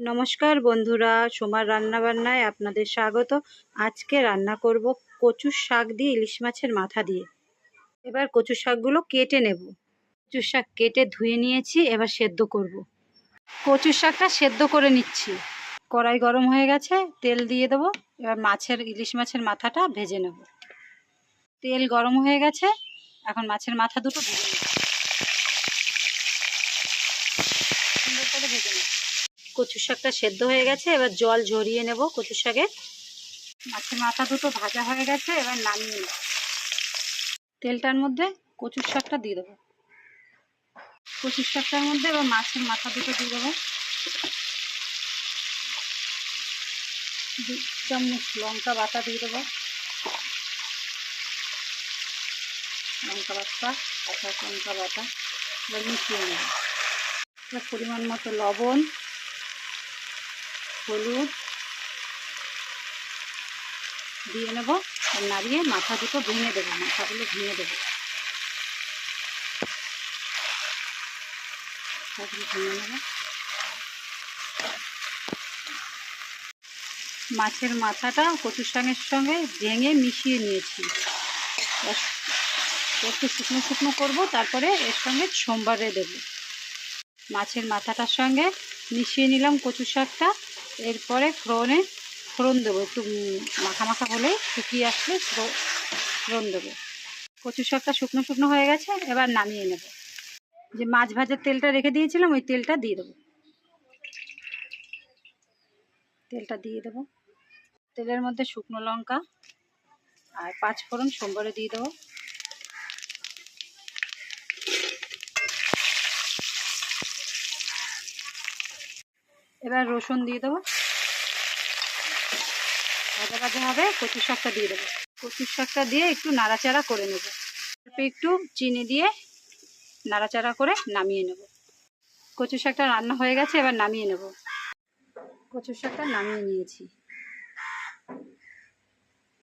নমস্কার বন্ধুরা, সোমার রান্নাবান্নায় আপনাদের স্বাগত। আজকে রান্না করব কচুর শাক দিয়ে ইলিশ মাছের মাথা দিয়ে। এবার কচু শাকগুলো কেটে নেব। কচুর শাক কেটে ধুয়ে নিয়েছি, এবার সেদ্ধ করব। কচুর শাকটা সেদ্ধ করে নিচ্ছি। কড়াই গরম হয়ে গেছে, তেল দিয়ে দেবো। এবার মাছের, ইলিশ মাছের মাথাটা ভেজে নেব। তেল গরম হয়ে গেছে, এখন মাছের মাথা দুটো ভেজে নেব। সুন্দর করে ভেজে নেব। কচু শাকটা সেদ্ধ হয়ে গেছে, এবার জল ঝরিয়ে নেব কচু শাকের মাছের মাথা দুটো ভাজা হয়ে গেছে, এবার নামিয়ে নেব। তেলটার মধ্যে কচুর শাকটা দিয়ে দেবো। কচুর শাকটার মধ্যে এবার মাছের মাথা দুটো দিয়ে দেবো। চামচ লঙ্কা বাটা দিয়ে দেবো। লঙ্কা বাটা কাঁচা লঙ্কা বাটা, এবার মিশিয়ে নেব। পরিমাণ মতো লবণ হলুদ দিয়ে নেব আর নাড়িয়ে মাথা দুটো ভেঙে দেবো, মাথাগুলো ভেঙে দেবো। মাছের মাথাটা কচুর শাকের সঙ্গে ভেঙে মিশিয়ে নিয়েছি। একটু শুকনো শুকনো করব, তারপরে এর সঙ্গে সোমবারে দেবো। মাছের মাথাটার সঙ্গে মিশিয়ে নিলাম কচু শাকটা। এরপরে ফোড়নে ফোড়ন দেবো, একটু মাখা মাখা হলেই শুকিয়ে আসলে ফোড়ন দেবো। কচু শাকটা শুকনো শুকনো হয়ে গেছে, এবার নামিয়ে নেব। যে মাছ ভাজার তেলটা রেখে দিয়েছিলাম, ওই তেলটা দিয়ে দেবো। তেলটা দিয়ে দেবো। তেলের মধ্যে শুকনো লঙ্কা আর পাঁচ ফোড়ন সোমবারে দিয়ে দেবো। এবার রসুন দিয়ে দেবো। ভাজা ভাজা হবে কচু শাকটা দিয়ে দেবো। কচু শাকটা দিয়ে একটু নাড়াচাড়া করে নেব। একটু চিনি দিয়ে নাড়াচাড়া করে নামিয়ে নেব। কচু শাকটা রান্না হয়ে গেছে, এবার নামিয়ে নেব। কচুর শাকটা নামিয়ে নিয়েছি।